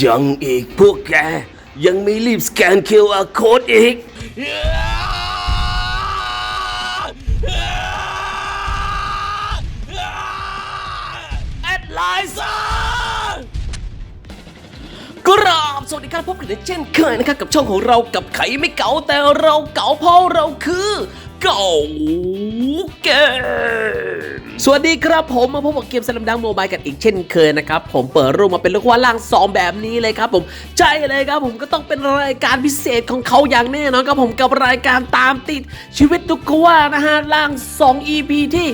ยังอีกพวกแก ยังไม่รีบสแกน QR Code อีก แอดไลน์กราบสวัสดีครับพบกันในเช่นเคยนะครับกับช่องของเรากับไขไม่เก๋าแต่เราเก๋าเพราะเราคือ ก๋าเกมสวัสดีครับผมมาพบกับเกมสลัมดังโมบายกันอีกเช่นเคยนะครับ ผมเปิดรูปมาเป็นลูกว่าล่างสองแบบนี้เลยครับผมใช่เลยครับผมก็ต้องเป็นรายการพิเศษของเขาอย่างแน่นอนครับผมกับรายการตามติดชีวิตทุกว่านะฮะล่าง 2 EP ที่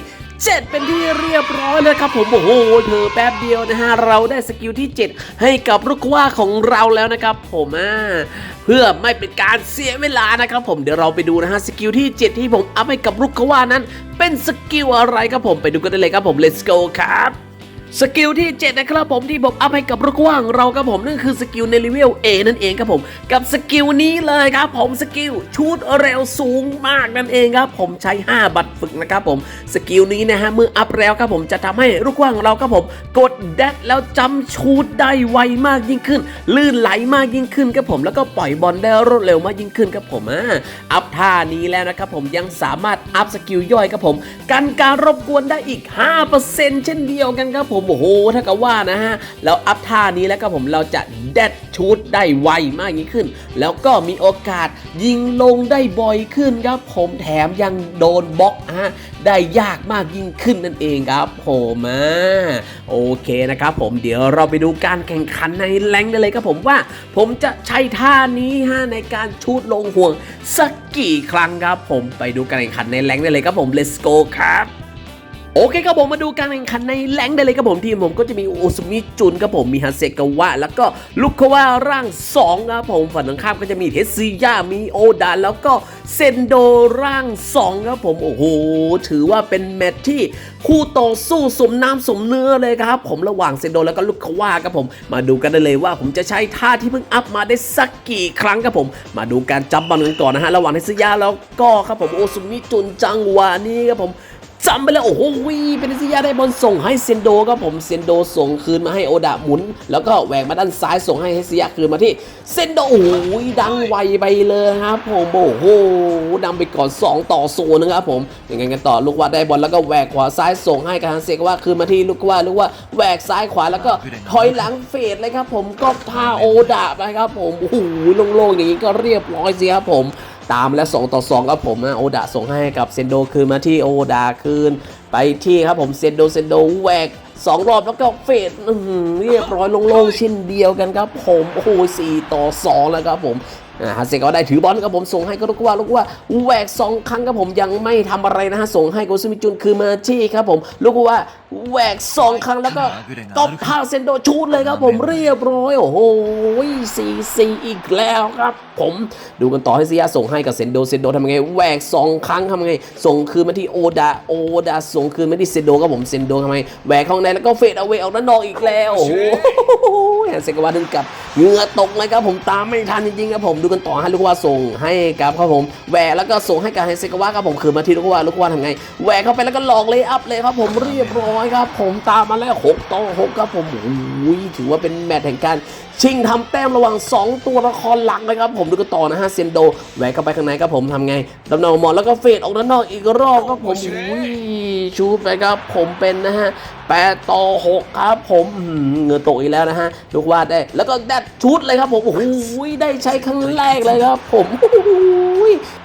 เจ็ดเป็นที่เรียบร้อยแลยครับผมโอ้โหเธอแป๊บเดียวนะฮะเราได้สกิลที่ 7 ให้กับลูกว่าของเราแล้วนะครับ ผมอ่าเพื่อไม่เป็นการเสียเวลานะครับ ผมเดี๋ยวเราไปดูนะฮะสกิลที่ 7 ที่ผมอัพให้กับลูกว่านั้น เป็นสกิลอะไรครับผมไปดูกันได้เลยครับผม let's go ครับ สกิลที่ 7 นะครับผมที่ผมอัพให้กับลูกว่างเราครับผมนั่นคือสกิลในเลเวล A นั่นเองครับผมกับสกิลนี้เลยครับผมสกิลชูดเร็วสูงมากนั่นเองครับผมใช้ 5 บัตรฝึกนะครับผมสกิลนี้นะฮะเมื่ออัพแล้วครับผมจะทำให้ลูกว่างเราครับผมกดแดดแล้วจำชูดได้ไวมากยิ่งขึ้น ลื่นไหลมากยิ่งขึ้นครับผมแล้วก็ปล่อยบอลได้รวดเร็วมากยิ่งขึ้นครับผมอ่าอัพท่านี้แล้วนะครับผมยังสามารถอัพสกิลย่อยครับผมกันการรบกวนได้อีก 5%เช่นเดียวกันครับผมโอ้โหถ้ากับว่านะฮะแล้วอัพท่านี้แล้วครับผมเราจะแดดชูดได้ไวมากยิ่งขึ้น แล้วก็มีโอกาสยิงลงได้บ่อยขึ้นครับผมแถมยังโดนบล็อกฮะได้ยากมากยิ่งขึ้นนั่นเองครับผมอ่าโอเคนะครับผมเดี๋ยวเราไปดูการแข่งขันในแรงได้เลยครับผมว่า ผมจะใช้ท่านี้ฮะในการชูดลงห่วงสักกี่ครั้งครับผมไปดูการแข่งขันในแรงได้เลยครับผม let's go ครับ โอเคครับผมมาดูการแข่งขันในแรงได้เลยครับผมทีมผมก็จะมีโอซุมิจุนครับผมมีฮันเซกาวะแล้วก็ลุคาวะร่าง2ครับผมฝั่งตรงข้ามก็จะมีเทสซิยามีโอดาแล้วก็เซนโดร่าง2ครับผมโอ้โหถือว่าเป็นแมตช์ที่คู่ต่อสู้สมน้ำสมเนื้อเลยครับผมระหว่างเซนโดแล้วก็ลุคาวะครับผม มาดูกันได้เลยว่าผมจะใช้ท่าที่เพิ่งอัพมาได้สักกี่ครั้งครับผม มาดูการจับบอลกันก่อนนะฮะระหว่างเทสซิยาแล้วก็ครับผมโอซุมิจุนจังหวะนี้ครับผม จำไปแล้วโอ้โหเป็นซิยาได้บอลส่งให้เซนโดครับผมเซนโดส่งคืนมาให้โอดะหมุน แล้วก็แหวกมาด้านซ้ายส่งให้เฮซิยะคืนมาที่เซนโดโอ้โหดังไวไปเลยครับผมโอ้โหนำไปก่อน 2 ต่อโซนนะครับผมยังไงกันต่อลูกว่าได้บอลแล้วก็แหวกขวาซ้ายส่งให้กับฮันเซกว่าคืนมาที่ลูกว่าลูกว่าแหวกซ้ายขวาแล้วก็ถอยหลังเฟดเลยครับผมก็พาโอดะไปครับผมโอ้โหโล่งๆอย่างนี้ก็เรียบร้อยสิครับผม ตามและ2ต่อ2ครับผมนะโอดะส่งให้กับเซนโดคืนมาที่โอดะคืน ไปที่ครับผมเซนโดเซนโดแหวก2รอบแล้วก็เฟดเรียบร้อยโล่งๆเช่นเดียวกันครับผมโอ้โห4ต่อ2แล้วครับผม อ่าฮัสเซก็ได้ถือบอลครับผมส่งให้ก็ลูกว่าลูกว่าแหวก2ครั้งครับผมยังไม่ทำอะไรนะฮะส่งให้โกซุมิจุนคืนมาที่ครับผมลูกว่าแหวก2ครั้งแล้วก็ตบท่าเซนโดชูดเลยครับผมเรียบร้อยโอ้โหสี่สี่อีกแล้วครับ ผมดูกันต่อให้ซิยาส่งให้กับเซนโดเซนโดทำยังไงแหวก2ครั้งทำยังไงส่งคืนมาที่โอดาโอดาส่งคืนมาที่เซนโดครับผมเซนโดทำไงแหวกข้างในแล้วก็เฟดเอาไว้ออกด้านนอกอีกแล้วโอ้โหแฮนเซกาวาถึงกับ เหงื่อตกเลยครับผมตามไม่ทันจริงๆครับผมดูกันต่อให้ลูกว่าส่งให้กับครับผมแหวกแล้วก็ส่งให้กับไฮเซกาวะครับผมคืนมาที่ลูกว่าลูกว่าทำไงแหวกเข้าไปแล้วก็หลอกเลยอัพเลยครับผมเรียบร้อยครับผมตามมาแล้ว6ต่อ6ครับผมโอ้ยถือว่าเป็นแมตช์แห่งการ ชิงทำแต้มระหว่าง 2 ตัวละครหลักนะครับผมดูกันต่อนะฮะเซนโดแหวกเข้าไปข้างในครับผมทำไงดำเนินหมอนแล้วก็เฟดออกด้านนอกอีกรอบครับผมอุ้ยชูดไปครับผมเป็นนะฮะ8ต่อ6ครับผมอื้อหือเหงื่อตกอีกแล้วนะฮะลูกวาดได้ แล้วก็แดดชุดเลยครับผมโอ้โหได้ใช้ครั้งแรกเลยครับผมโอ้โห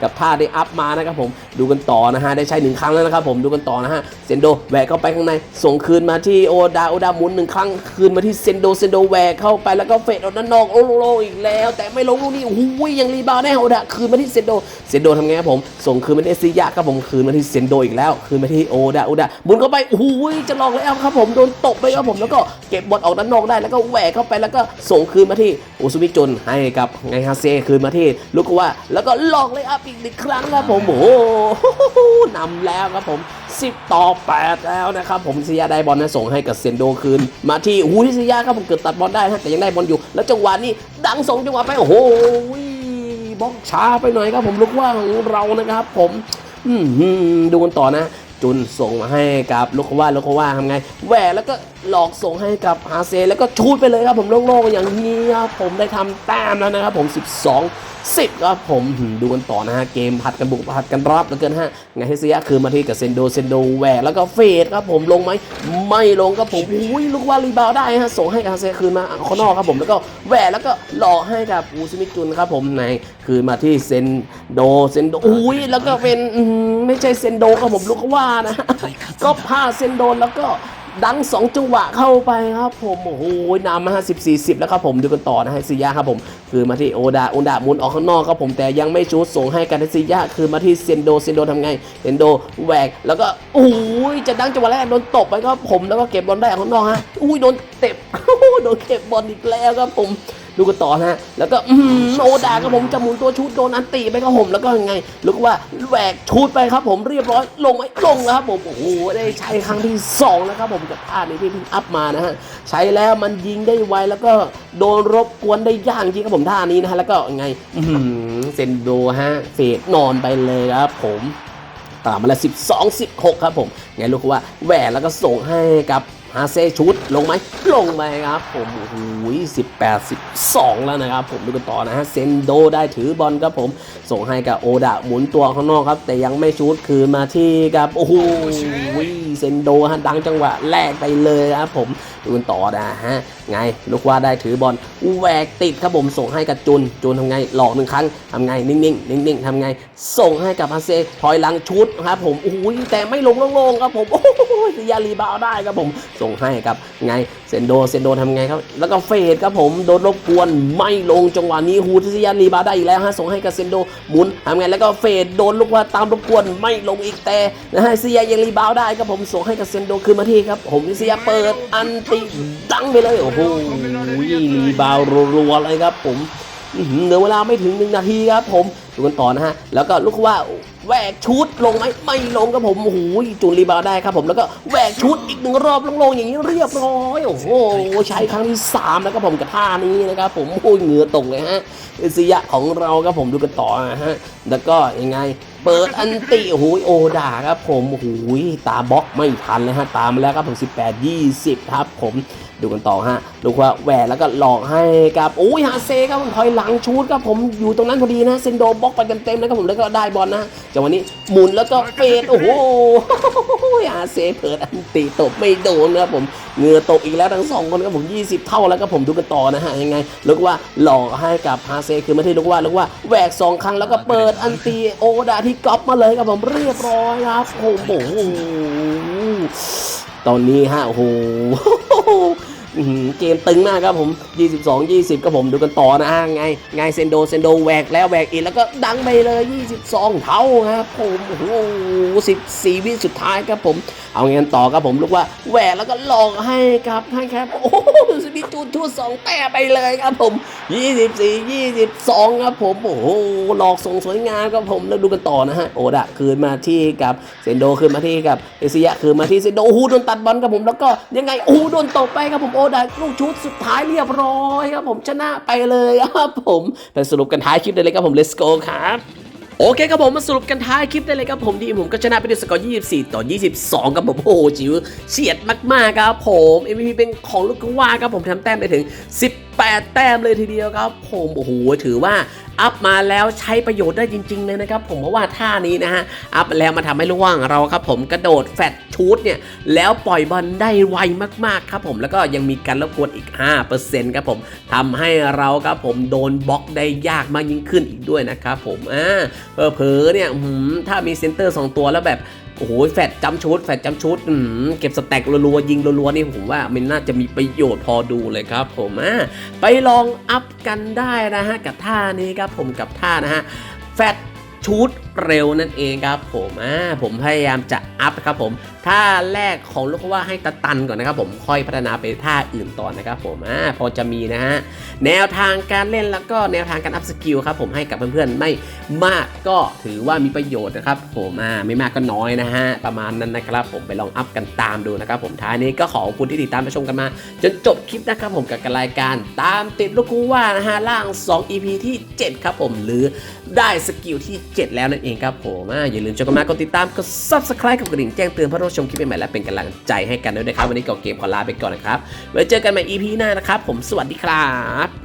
กับท่าได้อัพมานะครับผมดูกันต่อนะฮะได้ใช้หนึ่งครั้งแล้วนะครับผมดูกันต่อนะฮะเซนโดแหวกเข้าไปข้างในส่งคืนมาที่โอดาโอดาหมุนหนึ่งครั้งคืนมาที่เซนโดเซนโดแหวกเข้าไปแล้วก็เฟดออกด้านนอกโอ้โหอีกแล้ว แต่ไม่ลงลูกนี้โอ้โหยังรีบาวด์ได้โอดาคืนมาที่เซนโดเซนโดทำไงครับผมส่งคืนมาที่เอซิยะครับผมคืนมาที่เซนโดอีกแล้ว คืนมาที่โอดาโอดาหมุนเข้าไปโอ้โหจะลองแล้วครับผมโดนตบไปครับผมแล้วก็เก็บบอลออกด้านนอกได้แล้วก็แหวกเข้าไปแล้วก็ส่งคืนมาที่อุซุมิจุนให้กับไงฮาเซคืนมาที่ลูกว่าแล้วก็ลอกเลยอัพอีกหนึ่งครั้งครับผมโอ้นำแล้วครับผม 10 ต่อ 8 แล้วนะครับผมซิยาได้บอลนะส่งให้กับเซนโดคืน มาที่หูที่ซิยาครับผมเกือบตัดบอลได้นะแต่ยังได้บอลอยู่ แล้วจังหวะนี้ดังส่งจังหวะไป โอ้โหบล็อกช้าไปหน่อยครับผมลูกว่าของเรานะครับผมอืมดูกันต่อนะจุนส่งมาให้กับลูกว่าลูกว่าทำไงแหวแล้วก็หลอกส่งให้กับฮาเซแล้วก็ชูดไปเลยครับผมโล่งๆอย่างนี้ครับผมได้ทำแต้มแล้วนะครับผม 12 10ครับผมดูกันต่อนะฮะเกมผัดกันบุกผัดกันรับแล้วเกินฮะไงเฮเซียคือมาที่กับเซนโดเซนโดแหวกแล้วก็เฟดครับผมลงไหมไม่ลงครับผมอุ้ยลูกว่ารีบาวได้ฮะส่งให้กับฮาเซคืนมาข้างนอกครับผมแล้วก็แหวกแล้วก็หลอกให้กับอูซิมิจุนครับผมในคืนมาที่เซนโดเซนโดอุ้ยแล้วก็เป็นไม่ใช่เซนโดครับผมลูกว่านะก็พาเซนโดแล้วก็ ดังสองจังหวะเข้าไปครับผมโอ้โหนำมาห้าสิบสี่สิบแล้วครับผมดูกันต่อนะฮะซิยาครับผมคือมาที่โอดาโอดาหมุนออกข้างนอกครับผมแต่ยังไม่ชูดส่งให้กันซิยาคือมาที่เซนโดเซนโดทำไงเซนโดแหวกแล้วก็โอ้ยจะดังจังหวะแรกโดนตบไปครับผมแล้วก็เก็บบอลได้ออกข้างนอกฮะอุ้ยโดนเตะโดนเก็บบอลอีกแล้วครับผม ดูกันต่อนะฮะแล้วก็อื้อหือโอดาครับผมจะหมุนตัวชุดโดนอันตีไปครับผมแล้วก็ยังไงลูกว่าแหวกชุดไปครับผมเรียบร้อยลงไหมลงแล้วครับผมโอ้โหได้ใช้ครั้งที่สองแล้วครับผมกับท่านี้ที่เพิ่งอัพมานะฮะใช้แล้วมันยิงได้ไวแล้วก็โดนรบกวนได้ยากจริงครับผมท่านี้นะฮะแล้วก็ยังไงอื้อหือเซนโดฮะเฟดนอนไปเลยครับผมตามมาแล้ว12 16 ครับผมไงลูกว่าแหวนแล้วก็ส่งให้กับ ฮาเซชุดลงไหมลงไปครับ ผมโอ้โห18 12แล้วนะครับ ผมดูกันต่อนะฮะเซนโดได้ถือบอลครับผม ส่งให้กับโอดะหมุนตัวข้างนอกครับ แต่ยังไม่ชุดคืนมาที่กับโอ้โห เซนโดฮะดังจังหวะแรกไปเลยครับผมดูกันต่อนะฮะไงลูกว่าได้ถือบอลแหวกติดครับผมส่งให้กับจุนจุนทำไงหลอกหนึ่งครั้งทำไงนิ่งๆนิ่งๆทำไง ส่งให้กับฮาเซถอยหลังชุดครับผมโอ้ยแต่ไม่ลงโล่งๆครับผมโอ้ยยาลีบาวได้ครับผมส่งให้กับไงเซนโดเซนโดทำไงครับ แล้วก็เฟดครับผมโดนรบกวนไม่ลงจังหวะนี้ฮูทิยาลีบาวได้อีกแล้วฮะส่งให้กับเซนโดหมุนทำไงแล้วก็เฟดโดนลูกว่าตามรบกวนไม่ลงอีกแต่นะฮะซิยายังรีบาวได้ครับผมส่งให้กับเซนโดคืนมาที่ครับผมทิสยเปิดอันติดังไปเลยโอ้โหรีบาวรัวๆเลยครับผมเหลือเวลาไม่ถึงหนึ่งนาทีครับผมดูกันต่อนะฮะ แล้วก็ลูกว่าแหวกชุดลงไหมไม่ลงครับผมโอ้โหจูนรีบาวได้ครับผมแล้วก็แหวกชุดอีกหนึ่งรอบลงๆอย่างนี้เรียบร้อยโอ้โหใช้ครั้งที่สามแล้วครับผมกับท่านี้นะครับผมโอ้ยเหงื่อตกเลยฮะเอซิยะของเราครับผมดูกันต่อนะฮะแล้วก็ยังไง เปิดอันติโอ้โหโอดาครับผมโอ้โหตาบล็อกไม่ทันเลยฮะตามมาแล้วครับผม 18 20 ครับผมดูกันต่อฮะดูว่าแหวนแล้วก็หลอกให้กับโอ้ยฮาเซครับผมถอยหลังชูดครับผมอยู่ตรงนั้นพอดีนะเซนโดบล็อกไปเต็มๆแล้วครับผมแล้วก็ได้บอลนะจังหวะนี้หมุนแล้วก็เฟดโอ้โหฮาเซเปิดอันติตบไม่โดนครับผมเงือตกอีกแล้วทั้งสองคนครับผม 20 เท่าแล้วครับผมดูกันต่อนะฮะยังไงลูกว่าหลอกให้กับฮาเซคือไม่ใช่ลูกว่าลูกว่าแหวกสองครั้งแล้วก็เปิดอันตีโอดาทีก๊อปมาเลยครับผมเรียบร้อยครับโอ้โหตอนนี้ฮะโอ้โห เกมตึงมากครับผม 22 20ครับผมดูกันต่อนะฮะไงไงเซนโดเซนโดแหวกแล้วแหวกอีกแล้วก็ดังไปเลย 22 เท่าครับผมโอ้โห14 วิสุดท้ายครับผม เอาเงินต่อครับผมลูกว่าแหวกแล้วก็หลอกให้ครับให้ครับโอ้โหสมิจูทูสองแต้ไปเลยครับผม 24 22 ครับผมโอ้โหหลอกส่งสวยงามครับผมแล้วดูกันต่อนะฮะโอดะคืนมาที่กับเซนโดคืนมาที่กับเอซียะคืนมาที่เซนโดโอ้โหโดนตัดบอลครับผมแล้วก็ยังไงโอ้โหโดนตบไปครับผมโอดะลูกชุดสุดท้ายเรียบร้อยครับผมชนะไปเลยครับผมไปสรุปกันท้ายคลิปได้เลยครับผม let's go ครับ โอเคครับผมมาสรุปกันท้ายคลิปได้เลยครับผมทีผมก็ชนะไปด้วยสกอร์ 24 ต่อ 22ครับผมโอ้โหจิ๋วเฉียดมากๆครับผม MVP เป็นของลูกกว่าครับผมทำแต้มได้ถึง 18 แต้มเลยทีเดียวครับผมโอ้โหถือว่าอัพมาแล้วใช้ประโยชน์ได้จริง ๆ เลยนะครับผมเพราะว่าท่านี้นะฮะอัพแล้วมาทำให้ลูกว่างเราครับผมกระโดดแฟดชูดเนี่ยแล้วปล่อยบอลได้ไวมากๆครับผมแล้วก็ยังมีการรบกวนอีก 5%ครับผมทำให้เราครับผมโดนบล็อกได้ยากมากยิ่งขึ้นอีกด้วยนะครับผมอ่าเผลอเนี่ยถ้ามีเซนเตอร์ 2 ตัวแล้วแบบโอ้โหแฟดจำชุดแฟดจำชุดเก็บสแต็กรัวๆยิงรัวๆนี่ผมว่ามันน่าจะมีประโยชน์พอดูเลยครับ ผมอะไปลองอัพกันได้นะฮะกับท่านี้ครับผมกับท่านะฮะแฟดชูดเร็วนั่นเองครับผมอ่าผมพยายามจะอัพครับผมท่าแรกของลูกว่าให้ตะตันก่อนนะครับผมค่อยพัฒนาไปท่าอื่นต่อนะครับผมอ่าพอจะมีนะฮะแนวทางการเล่นแล้วก็แนวทางการอัพสกิลครับผมให้กับเพื่อนๆไม่มากก็ถือว่ามีประโยชน์นะครับผมอ่าไม่มากก็น้อยนะฮะประมาณนั้นนะครับผมไปลองอัพกันตามดูนะครับผมท้ายนี้ก็ขอขอบคุณที่ติดตามรับชมกันมาจนจบคลิปนะครับผมกับรายการตามติดลูกกูว่านะฮะล่าง 2 EP ที่ 7 ครับผมหรือได้สกิลที่ 7 แล้วนั่นเองครับผมอย่าลืมชมกันมากดติดตามกด subscribe กับกระดิ่งแจ้งเตือนเพื่อรับชมคลิปใหม่ๆและเป็นกำลังใจให้กันด้วยนะครับ วันนี้ก็เกมขอลาไปก่อนนะครับไว้เจอกันใหม่ EP หน้านะครับ ผมสวัสดีครับ